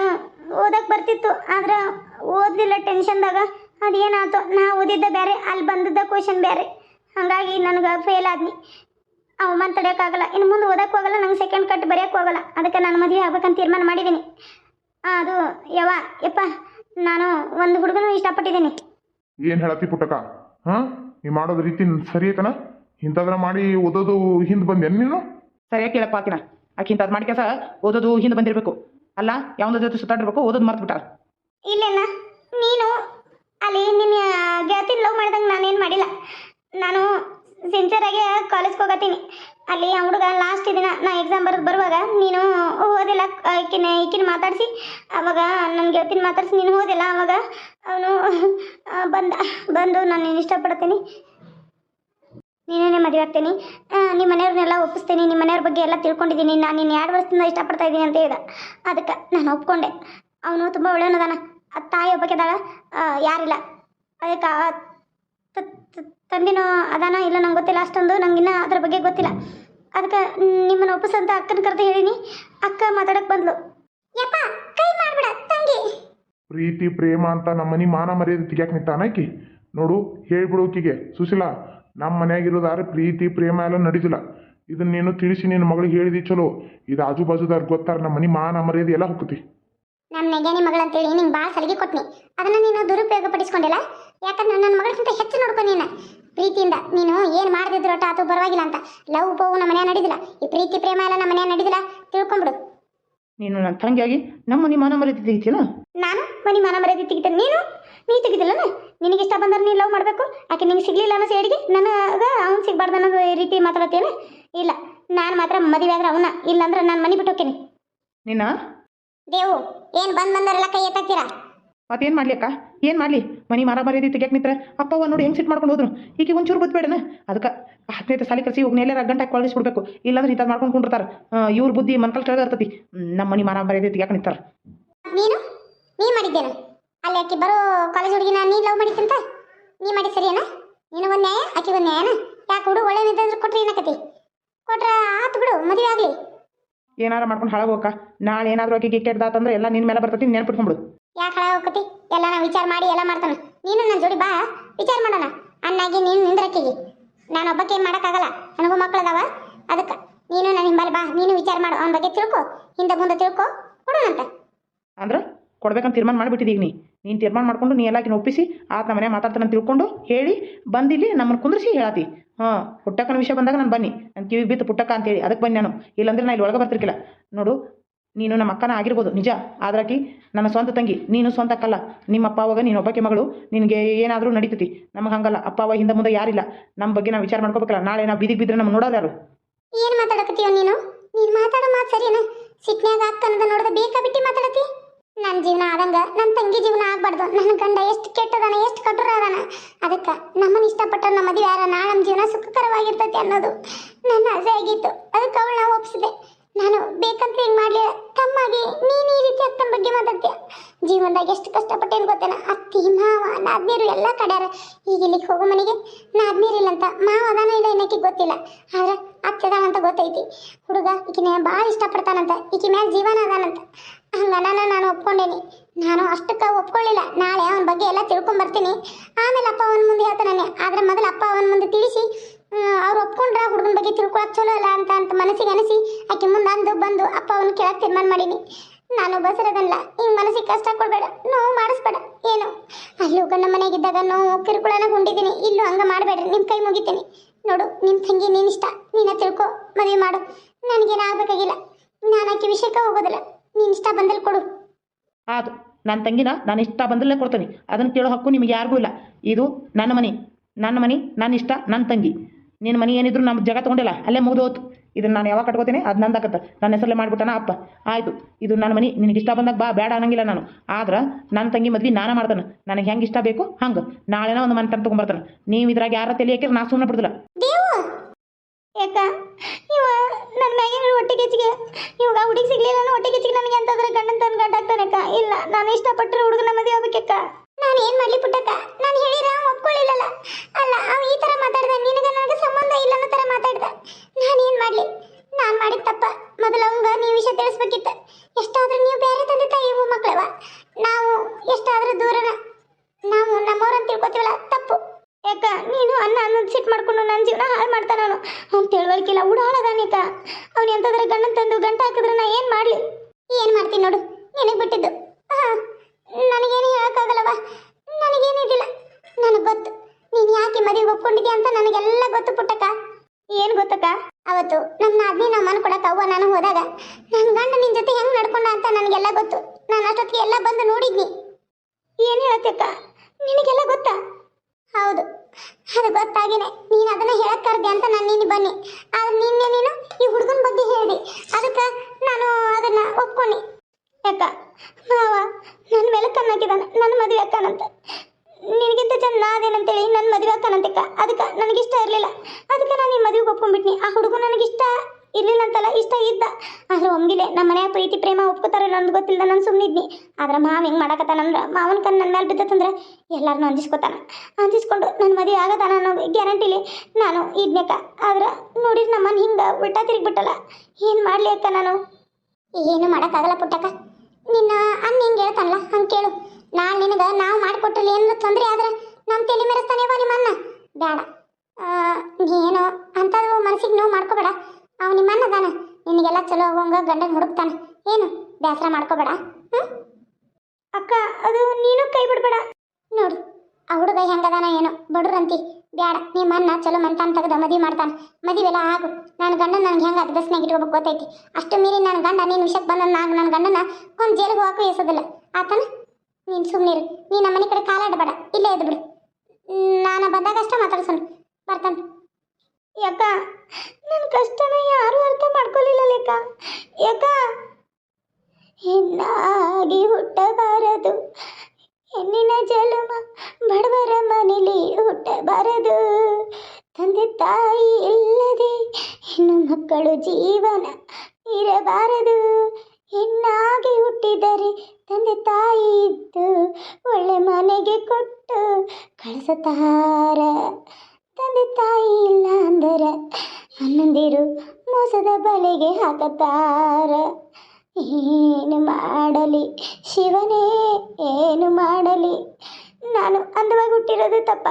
ಓದಕ್ಕೆ ಬರ್ತಿತ್ತು. ಆದ್ರೆ ಓದಲಿಲ್ಲ ಟೆನ್ಷನ್ದಾಗ. ಅದೇನಾಯ್ತು? ನಾ ಓದಿದ್ದ ಬೇರೆ ಅಲ್ಲಿ ಬಂದಿದ್ದ ಕ್ವಶನ್ ಬೇರೆ ಹಾಗಾಗಿ ನನಗೆ ಫೇಲ್ ಆದ್ನಿ. ಅವಮಾನ ತಡೆಯೋಕ್ಕಾಗಲ್ಲ ಇನ್ನು ಮುಂದೆ ಓದಕ್ಕೆ ಹೋಗಲ್ಲ ನಂಗೆ ಸೆಕೆಂಡ್ ಕಟ್ ಬರೆಯೋಕ್ಕೆ ಹೋಗಲ್ಲ. ಅದಕ್ಕೆ ನಾನು ಮದುವೆ ಆಗ್ಬೇಕಂತ ತೀರ್ಮಾನ ಮಾಡಿದ್ದೀನಿ ಅದು ಯವ್ವ ಯಪ್ಪ ನಾನು ಒಂದು ಹುಡುಗನೂ ಇಷ್ಟಪಟ್ಟಿದ್ದೀನಿ ಏನು ಹೇಳತ್ತಿ ಪುಟ್ಟಕ ಹಾಂ? ನೀ ಮಾಡೋದು ರೀತಿ ಸರಿ ಐತನ? ಇಂಥದ್ರ ಮಾಡಿ ಓದೋದು ಹಿಂದೆ ಬಂದೆ ನೀನು? ಸರಿಯಾಗಿ ಕೇಳಪ್ಪ ಆಕಿನ. ಆಕಿ ಇಂಥದ್ದು ಮಾಡಿ ಕೆಲಸ ಓದೋದು ಹಿಂದೆ ಬಂದಿರಬೇಕು. ಅಲ್ಲ ಯಾವ್ದು ಜೊತೆ ಸುತ್ತಾಡಿರ್ಬೇಕು ಓದೋದು ಮರ್ತು ಬಿಟ್ಟಾರ ಇಲ್ಲೇನ? ನೀನು ಅಲ್ಲಿ ನಿನ್ನ ಗೆಳತಿನ ಲವ್ ಮಾಡ್ದಂಗೆ ನಾನೇನು ಮಾಡಿಲ್ಲ. ನಾನು ಸಿನ್ಸಿಯರಾಗಿ ಕಾಲೇಜ್ಗೆ ಹೋಗತ್ತೀನಿ. ಅಲ್ಲಿ ಆ ಹುಡುಗ ಲಾಸ್ಟ್ ದಿನ ನಾ ಎಕ್ಸಾಮ್ ಬರೆದು ಬರುವಾಗ ನೀನು ಓದಿಲ್ಲ. ಈಕಿನ ಈಕಿನ ಮಾತಾಡಿಸಿ. ಅವಾಗ ನನ್ನ ಗೆಳತಿನ ಮಾತಾಡಿಸಿ, ನೀನು ಓದಿಲ್ಲ. ಅವಾಗ ಅವನು ಬಂದ, ಬಂದು ನಾನು ನಿನ್ನ ಇಷ್ಟಪಡ್ತೀನಿ. ನೀನೇ ಮದುವೆ ಆಗ್ತೀನಿ. ನಿಮ್ಮ ಮನೆಯವ್ರನ್ನೆಲ್ಲ ಒಪ್ಪಿಸ್ತೀನಿ. ನಿಮ್ಮ ಮನೆಯವ್ರ ಬಗ್ಗೆ ಎಲ್ಲ ತಿಳ್ಕೊಂಡಿದ್ದೀನಿ. ನಾನು ನಿನ್ನ ಎರಡು ವರ್ಷದಿಂದ ಇಷ್ಟಪಡ್ತಾ ಇದ್ದೀನಿ ಅಂತ ಹೇಳಿದ. ಅದಕ್ಕೆ ನಾನು ಒಪ್ಕೊಂಡೆ. ಅವನು ತುಂಬ ಒಳ್ಳೆಯವನದಾನ. ಆ ತಾಯಿ ಒಬ್ಬಕಿದಾಳ ಯಾರಿಲ್ಲ. ಅದಕ್ಕೆ ತಂದೆನೋ ಅದಾನ ಇಲ್ಲ ನಂಗೆ ಗೊತ್ತಿಲ್ಲ, ಅಷ್ಟೊಂದು ನಂಗಿನ್ನ ಅದ್ರ ಬಗ್ಗೆ ಗೊತ್ತಿಲ್ಲ. ಅದಕ್ಕೆ ನಿಮ್ಮನ್ನ ಒಪ್ಪಿಸಂತ ಅಕ್ಕನ ಕರೆದು ಹೇಳಿನಿ. ಅಕ್ಕ ಮಾತಾಡಕ್ಕೆ ಬಂದ್ಲು. ಯಪ್ಪ ಪ್ರೀತಿ, ಪ್ರೇಮ ಅಂತ ನಮ್ಮ ಮನೆ ಮಾನ ಮರ್ಯಾದೆ ತೆಗಿಯಾಕ ನಿಂತಾನಕಿ ನೋಡು, ಹೇಳ್ಬಿಡು ಆಕಿಗೆ. ಸುಶೀಲಾ ನಮ್ಮ ಮನೆಯಾಗಿರೋದಾದ್ರೆ ಪ್ರೀತಿ, ಪ್ರೇಮ ಎಲ್ಲ ನಡೀತಿಲ್ಲ. ಇದನ್ನ ನೀನು ತಿಳಿಸಿ ನಿನ್ನ ಮಗಳಿಗೆ ಹೇಳಿದಿ ಚಲೋ. ಇದು ಆಜು ಬಾಜುದಾರ್ ಗೊತ್ತಾರ ನಮ್ಮ ಮನೆ ಮಾನ ಮರ್ಯಾದೆ ಎಲ್ಲ ಹೋಗ್ತತಿ ನಮ್ಮ ನೆಗೆನಿ ಮಗಳಂತೇಳಿ ನಿಂಗೆ ಭಾಳ ಸಲಿಗೆ ಕೊಟ್ನಿ. ಅದನ್ನು ನೀನು ದುರುಪಯೋಗ ಪಡಿಸ್ಕೊಂಡಿಲ್ಲ. ಯಾಕಂದ್ರೆ ನನ್ನ ಮಗಳಿಗಿಂತ ಹೆಚ್ಚು ನೋಡ್ಕೊ ನೀನು. ಪ್ರೀತಿಯಿಂದ ನೀನು ಏನು ಮಾಡಿದ್ರು ಒಟ್ಟು ಅದು ಪರವಾಗಿಲ್ಲ ಅಂತ. ಲವ್ ಪೋವು ನಮ್ಮ ಮನೆ ನಡೆದಿಲ್ಲ. ಈ ಪ್ರೀತಿ ಪ್ರೇಮ ಎಲ್ಲ ನಮ್ಮ ಮನೆ ನಡೆದಿಲ್ಲ. ತಿಳ್ಕೊಂಬಿಡು. ನೀನು ನನ್ನ ತಂಗಿಯಾಗಿ ನಮ್ಮ ಮನೆ ಮಾನ ಮರ್ಯಾದೆ ತೆಗಿತೀಯಲ್ಲ? ನಾನು ಮನಿ ಮಾನ ಮರ್ಯಾದೆ ತೆಗಿತೇನೆ. ನೀನು? ನೀ ತೆಗಿದಿಲ್ಲನ ನಿನಗೆ ಇಷ್ಟ ಬಂದ್ರೆ ನೀನು ಲವ್ ಮಾಡಬೇಕು? ಯಾಕೆ ನಿಂಗೆ ಸಿಗ್ಲಿಲ್ಲ ಅನ್ನೋ ಸೇಡಿಗೆ ನನಗೆ ಅವ್ನು ಸಿಗ್ಬಾರ್ದು ಅನ್ನೋ ರೀತಿ ಮಾತಾಡ್ತೇನೆ ಇಲ್ಲ. ನಾನು ಮಾತ್ರ ಮದುವೆ ಆದ್ರೆ ಅವನ. ಇಲ್ಲಾಂದ್ರೆ ನಾನು ಮನೆ ಬಿಟ್ಟು ಹೋಗ್ತೀನಿ. ನಿನ್ನ ದೇವು ಏನ್ ಬಂದ್ ಬಂದರೆಲ್ಲ ಕೈ ಎತ್ತಾಕ್ತೀರಾ? ಮತ್ತೇನು ಮಾಡ್ಲಿ ಅಕ್ಕ? ಏನ್ ಮಾಡ್ಲಿ? ಮನಿ ಮಾರ ಮರ್ಯಾದೆ ತೆಗಿಯಕ್ಕೆ ಅಪ್ಪ ಅಪ್ಪವ ನೋಡಿ ಹೆಂಗ್ ಸಿಟ್ ಮಾಡ್ಕೊಂಡು ಹೋದ್ರು. ಈಗ ಒಂಚೂರು ಗೊತ್ತಬೇಡನ ಅದಕ್ಕೆ ಹತ್ತನೇ ಸಾಲಿ ಕಳಿಸಿ ಹೋಗಿ ನೆಲೆ ಗಂಟೆ ಕಳಿಸ್ಬಿಡ್ಬೇಕು ಇಲ್ಲಾಂದ್ರೆ ಇಂಥದ್ದು ಮಾಡ್ಕೊಂಡು ಕುಂಡಿರ್ತಾರ. ಇವ್ರ ಬುದ್ಧಿ ಮನ್ಕಲ್ ಕೆಳಗ ಇರ್ತತಿ. ನಮ್ಮ ಮನಿ ಮಾರ ಮಾರಿ ತೆಗಿಯಕ್ಕೆ ನಿಂತಾರೆ. ನೀನು? ನೀ ಮಾಡಿದ್ದೇನ? ಅಲ್ಲಿ ಆಕೆ ಬರೋ ಕಾಲೇಜ್ ಹುಡುಗಿನ ನೀ ಲವ್ ಮಾಡಿತ್ತಂತ ನೀ ಮಾಡಿ ಸರಿಯೇನ? ನೀನು ಒಂದು ನ್ಯಾಯ? ಆಕೆ ಒಂದು ನ್ಯಾಯನ? ಯಾಕೆ ಹುಡುಗ ಒಳ್ಳೆ ನಿಂತಂದ್ರೆ ಕೊಟ್ರೆ ಏನಕತಿ? ಕೊಟ್ರೆ ಆತು ಬಿಡು ಮದುವೆ ಆಗಲಿ. ಏನಾರ ಮಾಡ್ಕೊಂಡು ಹಾಳಾಗೋಕ ನಾಳೆ ಏನಾದರೂ ಆಕೆಗೆ ಕೆಟ್ಟದಾತಂದ್ರೆ ಎಲ್ಲ ನಿನ್ನ ಮೇಲೆ ಬರ್ತೈತಿ ನೆನ್ಪಿಟ್ಕೊಂಬಿಡು ಯಾಕೆ ಹಾಳಾಗೋಕತಿ ಎಲ್ಲ ನಾ ವಿಚಾರ ಮಾಡಿ ಎಲ್ಲ ಮಾಡ್ತಾನ. ನೀನು ನನ್ನ ಜೋಡಿ ಬಾ ವಿಚಾರ ಮಾಡೋಣ. ಅನ್ನಾಗಿ ನೀನು ನಿಂದ್ರಕ್ಕಿಗೆ. ನಾನು ಒಬ್ಬಕ್ಕೆ ಮಾಡೋಕ್ಕಾಗಲ್ಲ. ನನಗೂ ಮಕ್ಕಳದಾವ ಅದಕ್ಕೆ ನೀನು ನನ್ನ ಹಿಂಬಾಲಿ ಬಾ ನೀನು ವಿಚಾರ ಮಾಡು. ಅವನ ಬಗ್ಗೆ ತಿಳ್ಕೊ ಹಿಂದೆ ಮುಂದೆ ತಿಳ್ಕೊ ಕೊಡೋಣಂತ. ಅಂದ್ರೆ ಕೊಡ್ಬೇಕಂತ ತೀರ್ಮಾನ ಮಾಡಿಬಿಟ್ಟಿದ್ದೀಗ ನೀ. ನೀನು ತೀರ್ಮಾನ ಮಾಡ್ಕೊಂಡು ನೀ ಎಲ್ಲಾಕಿನ ಒಪ್ಪಿಸಿ ಆತನ ಮನೆ ಮಾತಾಡ್ತಾನೆ ತಿಳ್ಕೊಂಡು ಹೇಳಿ, ಬಂದಿಲ್ಲಿ ನಮ್ಮನ್ನು ಕುಂದ್ರಿಸಿ ಹೇಳತಿ. ಹಾಂ, ಪುಟ್ಟಕ್ಕನ ವಿಷಯ ಬಂದಾಗ ನಾನು ಬನ್ನಿ. ನನ್ನ ಕಿವಿ ಬಿತ್ತು ಪುಟ್ಟಕ್ಕ ಅಂತೇಳಿ. ಅದಕ್ಕೆ ಬನ್ನಿ ನಾನು. ಇಲ್ಲಾಂದ್ರೆ ನಾನು ಇಲ್ಲಿ ಒಳಗೆ ಬರ್ತಿರ್ಕಿಲ್ಲ. ನೋಡು, ನೀನು ನಮ್ಮ ಅಕ್ಕನ ಆಗಿರ್ಬೋದು, ನಿಜ. ಆದ್ರಾಕಿ ನನ್ನ ಸ್ವಂತ ತಂಗಿ, ನೀನು ಸ್ವಂತ ಅಕ್ಕಲ್ಲ. ನಿಮ್ಮ ಅಪ್ಪ ಅವಾಗ ನೀನು ಒಬ್ಬಕ್ಕೆ ಮಗಳು. ನಿನಗೆ ಏನಾದರೂ ನಡೀತೈತಿ. ನಮಗೆ ಹಂಗಲ್ಲ. ಅಪ್ಪ ಅವ ಹಿಂದೆ ಮುಂದೆ ಯಾರಿಲ್ಲ. ನಮ್ಮ ಬಗ್ಗೆ ನಾವು ವಿಚಾರ ಮಾಡ್ಕೋಬೇಕಲ್ಲ. ನಾಳೆ ನಾವು ಬೀದಿಗೆ ಬಿದ್ದರೆ ನಮ್ಮ ನೋಡೋದು ಯಾರು? ಏನು ಮಾತಾಡಕತ್ತೀಯೋ ನೀನು? ನೀನು ಮಾತಾಡೋ ಮಾತು ಸರಿನಾ? ಸಿಟ್ನ್ಯಾಗ ಅಕ್ಕನದ ನೋಡ್ದೆ ಬೇಕಾ ಬಿಟ್ಟು ಮಾತಾಡತಿ? ನನ್ನ ಜೀವನ ಆದಂಗ ನನ್ನ ತಂಗಿ ಜೀವನ ಆಗ್ಬಾರ್ದು. ನನ್ನ ಗಂಡ ಎಷ್ಟು ಕೆಟ್ಟದಾನ, ಎಷ್ಟು ಕಠೋರ ಅದಾನ. ಅದಕ್ಕೆ ನಮ್ಮನ್ನ ಇಷ್ಟಪಟ್ಟ ನಮ್ಮ ಮದುವೆ ಯಾರ ನಾ ನಮ್ಮ ಜೀವನ ಸುಖಕರವಾಗಿರ್ತೈತಿ ಅನ್ನೋದು ನನ್ನ ಆಸೆ ಆಗಿತ್ತು. ಅದಕ್ಕೆ ಅವಳನ್ನ ಒಪ್ಪಿಸಿದೆ ನಾನು ಬೇಕಂತ ಏನು ಮಾಡಲಿ, ತಮ್ಮಾಗಿ ನೀನು ಈ ರೀತಿ ಅಕ್ಕನ ಬಗ್ಗೆ ಮಾತಾಡ್ತೀಯ? ಜೀವನದಾಗ ಎಷ್ಟು ಕಷ್ಟಪಟ್ಟೇನು ಗೊತ್ತೇನ? ಅತ್ತಿ, ಮಾವ, ನಾದ್ನೀರು ಎಲ್ಲ ಕಡ್ಯಾರ. ಈಗ ಇಲ್ಲಿಗೆ ಹೋಗೋ ಮನೆಗೆ. ನಾದ್ನೀರಿಲ್ಲ ಅಂತ ಮಾವ ಅದಾನ ಇಲ್ಲ ಏನಕ್ಕೆ ಗೊತ್ತಿಲ್ಲ. ಆದ್ರೆ ಅತ್ತೆದಾನ ಅಂತ ಗೊತ್ತೈತಿ. ಹುಡುಗ ಈಕಿನ ಭಾಳ ಇಷ್ಟಪಡ್ತಾನಂತ. ಈಕಿ ಮ್ಯಾಲ ಜೀವನ ಅದಾನಂತ. ಹಂಗನ ನಾನು ಒಪ್ಕೊಂಡೇನಿ. ನಾನು ಅಷ್ಟಕ್ಕೆ ಒಪ್ಕೊಳ್ಳಿಲ್ಲ. ನಾಳೆ ಅವನ ಬಗ್ಗೆ ಎಲ್ಲ ತಿಳ್ಕೊಂಡ್ ಬರ್ತೀನಿ ಆಮೇಲೆ ಅಪ್ಪ ಅವನ ಮುಂದೆ ಹೇಳ್ತಾನೆ ಆದ್ರೆ ಮೊದಲು ಅಪ್ಪ ಅವನ ಮುಂದೆ ತಿಳಿಸಿ ಅವ್ರು ಒಪ್ಕೊಂಡ್ರ ಹುಡುಗನ ಬಗ್ಗೆ ತಿಳ್ಕೊಳಕ್ ಚಲೋ ಅಲ್ಲ ಅಂತ ಅಂತ ಮನಸ್ಸಿಗೆ ಅನಿಸಿ, ಆಕೆ ಮುಂದೆ ಅಂದು ಬಂದು ಅಪ್ಪ ಅವನ ಕೇಳಕ್ ತೀರ್ಮಾನ ಮಾಡೀನಿ. ನಾನು ಬಸರದಲ್ಲ ಹಿಂಗ್ ಮನಸ್ಸಿಗೆ ಕಷ್ಟ ಕೊಡ್ಬೇಡ. ನೋವು ಮಾಡಿಸ್ಬೇಡ. ಏನು? ಅಲ್ಲೂ ಗಂಡ ಮನೆಗಿದ್ದಾಗ ನೋವು, ಕಿರುಕುಳನ ಹೊಂದಿದ್ದೀನಿ ಇಲ್ಲೂ ಹಂಗ ಮಾಡಬೇಡ್ರಿ. ನಿಮ್ಮ ಕೈ ಮುಗಿತೀನಿ. ನೋಡು ನಿಮ್ಮ ತಂಗಿ ಇಷ್ಟ. ನೀನ ತಿಳ್ಕೊ. ಮದುವೆ ಮಾಡು. ನನಗೇನು ಆಗ್ಬೇಕಾಗಿಲ್ಲ. ನಾನು ಆಕೆ ವಿಷಯಕ್ಕೆ ಹೋಗೋದಿಲ್ಲ. ನೀನು ಇಷ್ಟ ಬಂದಲ್ಲಿ ಕೊಡು. ಆತು. ನನ್ನ ತಂಗಿನ ನಾನು ಇಷ್ಟ ಬಂದಲ್ಲೇ ಕೊಡ್ತೀನಿ. ಅದನ್ನು ಕೇಳೋ ಹಕ್ಕು ನಿಮಗೆ ಯಾರಿಗೂ ಇಲ್ಲ. ಇದು ನನ್ನ ಮನೆ. ನನ್ನ ಮನೆ ನನ್ನ ಇಷ್ಟ ನನ್ನ ತಂಗಿ. ನಿನ್ನ ಮನೆ ಏನಿದ್ರು ನಮ್ಮ ಜಾಗ ತೊಗೊಂಡಿಲ್ಲ. ಅಲ್ಲೇ ಮುಗಿದು ಹೋತು. ಇದನ್ನ ನಾನು ಯಾವಾಗ ಕಟ್ಕೋತೀನಿ? ಅದು ನಂದಾಕತ್ತ ನನ್ನ ಹೆಸರಲ್ಲೇ ಮಾಡ್ಬಿಟ್ಟನ ಅಪ್ಪ. ಆಯಿತು. ಇದು ನನ್ನ ಮನೆ. ನಿನಗೆ ಇಷ್ಟ ಬಂದಾಗ ಬಾ. ಬೇಡ ಅನ್ನಂಗಿಲ್ಲ ನಾನು. ಆದ್ರೆ ನನ್ನ ತಂಗಿ ಮದ್ವೆ ನಾನು ಮಾಡ್ತಾನೆ. ನನಗೆ ಹೆಂಗೆ ಇಷ್ಟ ಬೇಕು? ಹಂಗೆ. ನಾಳೆನ ಒಂದು ಮನೆ ತಂದು ತೊಗೊಂಬರ್ತಾನೆ. ನೀವು ಇದ್ರಾಗ ಯಾರ ತಲೆ ಹಾಕಿದ್ರೆ ನಾನು ಸುಮ್ಮನೆ ಬಿಡುದಿಲ್ಲ. ಯಾಕ ಇವ ನನ್ನ ಮ್ಯಾಗಿನ ಹೊಟ್ಟೆ ಕೆಚ್ಚಿಗೆ. ಇವಾಗ ಹುಡುಗಿ ಸಿಗ್ಲಿಲ್ಲ ಹೊಟ್ಟೆ ಕೆಚ್ಚಿಗೆ ನನಗೆ ಅಂತಂದ್ರೆ ಗಂಡನ ತಂದು ಗಂಡಾಗ್ತಾನೆ ಅಕ್ಕ. ಇಲ್ಲ, ನಾನು ಇಷ್ಟಪಟ್ಟರೆ ಹುಡುಗನ ಮದುವೆ ಆಗ್ಬೇಕಕ್ಕ ನಾನು ಏನು ಮಾಡ್ಲಿ ಪುಟ್ಟಕ್ಕ ನಾನು ಹೇಳಿರ ಅವ ಒಪ್ಕೊಳ್ಳಿಲ್ಲಲ್ಲ ಅಲ್ಲ ಅವ ಈ ಥರ ಮಾತಾಡ್ದ ನಿನಗೆ ನನಗೆ ಸಂಬಂಧ ಇಲ್ಲ ಅನ್ನೋ ಥರ ಮಾತಾಡ್ದ ನಾನು ಏನು ಮಾಡ್ಲಿ ನಾನು ಮಾಡಿದ ತಪ್ಪ ಮೊದಲು ಅವಂಗ ನೀವು ವಿಷಯ ತಿಳಿಸ್ಬೇಕಿತ್ತು ಎಷ್ಟಾದ್ರೂ ನೀವು ಬೇರೆ ತಂದೆ ತಾಯಿ ಮಕ್ಕಳವ ನಾವು ಎಷ್ಟಾದ್ರೂ ದೂರನ ನಾವು ನಮ್ಮವ್ರಂತ ತಿಳ್ಕೊತೀವಲ್ಲ ತಪ್ಪು ಯಾಕ ನೀನು ಅನ್ನ ಅನ್ನೋದು ಸಿಟ್ ಮಾಡ್ಕೊಂಡು ನನ್ನ ಜೀವನ ಹಾಳು ಮಾಡ್ತಾನ ನಾನು ಅವ್ನು ತಿಳುವಳಿಕಿಲ್ಲ ಉಡಾಳದಾನಿಕ ಅವ್ನು ಎಂತದ್ರ ಗಂಡನ ತಂದು ಗಂಟ ಹಾಕಿದ್ರೆ ನಾ ಏನು ಮಾಡಲಿ ಏನು ಮಾಡ್ತೀನಿ ನೋಡು ನಿನಗೆ ಬಿಟ್ಟಿದ್ದು ಹಾಂ ನನಗೇನು ಹೇಳೋಕ್ಕಾಗಲ್ಲವ ನನಗೇನಿದಿಲ್ಲ ನನಗೆ ಗೊತ್ತು ನೀನು ಮದುವೆ ಒಪ್ಕೊಂಡಿದ್ಯಾ ಅಂತ ನನಗೆಲ್ಲ ಗೊತ್ತು ಪುಟ್ಟಕ್ಕ. ಏನು ಗೊತ್ತಕ್ಕ? ಅವತ್ತು ನಮ್ಮ ನಾದ್ನಿ ನಮ್ಮ ಮನೆ ಅವ್ವ ನಾನು ಹೋದಾಗ ನನ್ನ ಗಂಡ ನಿನ್ನ ಜೊತೆ ಹೆಂಗೆ ನಡ್ಕೊಂಡ ಅಂತ ನನಗೆಲ್ಲ ಗೊತ್ತು. ನಾನು ಅಷ್ಟೊತ್ತಿಗೆ ಎಲ್ಲ ಬಂದು ನೋಡಿದ್ನಿ. ಏನು ಹೇಳತ್ತಕ್ಕ? ನಿನಗೆಲ್ಲ ಗೊತ್ತಾ? ಹೌದು. ಅದು ಗೊತ್ತಾಗಿನೇ. ನೀನು ಅದನ್ನ ಹೇಳಕ್ ಕರ್ದೆ ಅಂತ ನಾನು ನೀನು ಬನ್ನಿ. ಆದ್ರೆ ನಿನ್ನೆ ನೀನು ಈ ಹುಡುಗನ ಬಗ್ಗೆ ಹೇಳ್ದಿ. ಅದಕ್ಕೆ ನಾನು ಅದನ್ನ ಒಪ್ಕೊಂಡಿ. ಯಾಕ? ಮಾವ ನನ್ನ ಮೇಲೆ ಕಣ್ಣಾಕಿದಾನ. ನನ್ನ ಮದುವೆ ಅಕ್ಕನಂತ. ನಿನಗಿಂತ ಚಂದ ನಾದೇನಂತೇಳಿ ನನ್ನ ಮದುವೆ ಆಗ್ತಾನಂತಕ್ಕ. ಅದಕ್ಕೆ ನನಗಿಷ್ಟ ಇರಲಿಲ್ಲ. ಅದಕ್ಕೆ ನಾನು ಈ ಮದುವೆಗೆ ಒಪ್ಕೊಂಡ್ಬಿಟ್ನಿ. ಆ ಹುಡುಗ ನನಗಿಷ್ಟ ಇರಲಿಲ್ಲ ಅಂತಲ್ಲ ಇಷ್ಟ ಇದ್ದ. ಆದ್ರೆ ಒಮ್ಗಿಲೆ ನಮ್ಮ ಮನೆಯ ಪ್ರೀತಿ, ಪ್ರೇಮ ಒಪ್ಕೋತಾರೋ ನನಗೆ ಗೊತ್ತಿಲ್ಲ ನಾನು ಸುಮ್ಮನಿದ್ನಿ ಆದ್ರೆ ಮಾವ ಹೆಂಗೆ ಮಾಡಕತ್ತಾನಂದ್ರೆ, ಮಾವನ ಕಣ್ಣು ನನ್ನ ಮೇಲೆ ಬಿದ್ದತ್ತಂದ್ರೆ ಎಲ್ಲರನ್ನೂ ಅಂಜಿಸ್ಕೊತಾನ. ಅಂಜಿಸ್ಕೊಂಡು ನನ್ನ ಮದುವೆ ಆಗತಾನ ಅನ್ನೋ ಗ್ಯಾರಂಟಿಲಿ ನಾನು ಇದ್ನೇಕ. ಆದ್ರೆ ನೋಡಿರಿ ನಮ್ಮನ್ನ ಹಿಂಗೆ ಉಲ್ಟಾ ತಿರುಗಿಬಿಟ್ಟಲ್ಲ. ಏನು ಮಾಡಲಿ ಅಕ್ಕ ನಾನು? ಏನು ಮಾಡೋಕ್ಕಾಗಲ್ಲ ಪುಟ್ಟಕ್ಕ. ನಿನ್ನ ಅಣ್ಣ ಹಿಂಗೆ ಹೇಳ್ತಾನಲ್ಲ, ಹಂಗೆ ಕೇಳು. ನಾಳೆ ನಿನಗೆ ನಾವು ಮಾಡಿಕೊಟ್ರಲ್ಲಿ ಏನಾದ್ರು ತೊಂದರೆ ಆದ್ರೆ ನಮ್ಮ ತಲೆ ಮೆರೆಸ್ತಾನೇವ ನಿಮ್ಮ ಅಣ್ಣ. ಬೇಡ ನೀನು ಅಂಥದ್ದು ಮನಸ್ಸಿಗೆ ನೋವು ಮಾಡ್ಕೋಬೇಡ. ಅವ ನಿಮ್ಮ ಅಣ್ಣ ಅದಾನ. ನಿನಗೆಲ್ಲ ಚಲೋ ಹೋಗಂಗ ಗಂಡನ ಹುಡುಕ್ತಾನೆ. ಏನು? ಬೇಸರ ಮಾಡ್ಕೋಬೇಡ. ಅಕ್ಕ, ಅದು ನೀನು ಕೈ ಬಿಡ್ಬೇಡ. ನೋಡು, ಆ ಹುಡುಗ ಹೆಂಗದಾನ ಏನೋ. ಬಡ್ರಂತಿ. ಬ್ಯಾಡ, ನಿಮ್ಮ ಅನ್ನ ಚಲೋ ಮಂತಾನ ತೆಗೆದ ಮದುವೆ ಮಾಡ್ತಾನೆ. ಮದುವೆಲ್ಲ ಆಗು. ನನ್ನ ಗಂಡನ ನನಗೆ ಹೆಂಗೆ ಅದು ಬಸ್ನಾಗ ಇಟ್ಕೋಬೇಕು ಗೊತ್ತೈತಿ. ಅಷ್ಟು ಮೀರಿ ನನ್ನ ಗಂಡ ನೀನು ವಿಷಯಕ್ಕೆ ಬಂದ ನಾನು ನನ್ನ ಗಂಡನ ಒಂದು ಜೈಲಿಗೆ ಹೋಗಕ್ಕೂ ಎಸೋದಿಲ್ಲ. ಆತನ? ನೀನು ಸುಮ್ಮನಿರು ನೀ ನಮ್ಮ ಮನೆ ಕಡೆ ಕಾಲಾಡಬೇಡ. ಇಲ್ಲೇ ಎದ್ದು ಬಿಡು ನಾನು ಬಂದಾಗ ಅಷ್ಟೇ ಮಾತಾಡ್ಸೋಣ ಬರ್ತಾನೆ. ಯಾಕ? ನನ್ನ ಕಷ್ಟನ ಯಾರು ಅರ್ಥ ಮಾಡ್ಕೊಳ್ಳಿಲ್ಲ ಲೇಕ ಯಾಕ? ಹೆಣ್ಣಾಗಿ ಹುಟ್ಟಬಾರದು ಹೆಣ್ಣಿನ ಜಲಮ ಬಡವರ ಮನೇಲಿ ಹುಟ್ಟಬಾರದು ತಂದೆ ತಾಯಿ ಇಲ್ಲದೆ ಹೆಣ್ಣು ಮಕ್ಕಳು ಜೀವನ ಇರಬಾರದು. ಹೆಣ್ಣಾಗಿ ಹುಟ್ಟಿದರೆ ತಂದೆ ತಾಯಿ ಇದ್ದು ಒಳ್ಳೆ ಮನೆಗೆ ಕೊಟ್ಟು ಕಳಿಸುತ್ತಾರ. ತಂದೆ ತಾಯಿ ಇಲ್ಲ ಅಂದರೆ ಅನ್ನಂದಿರು ಮೋಸದ ಬಲೆಗೆ ಹಾಕತಾರ ಏನು ಮಾಡಲಿ? ಶಿವನೇ, ಏನು ಮಾಡಲಿ? ನಾನು ಅಂದವಾಗಿ ಹುಟ್ಟಿರೋದು ತಪ್ಪ.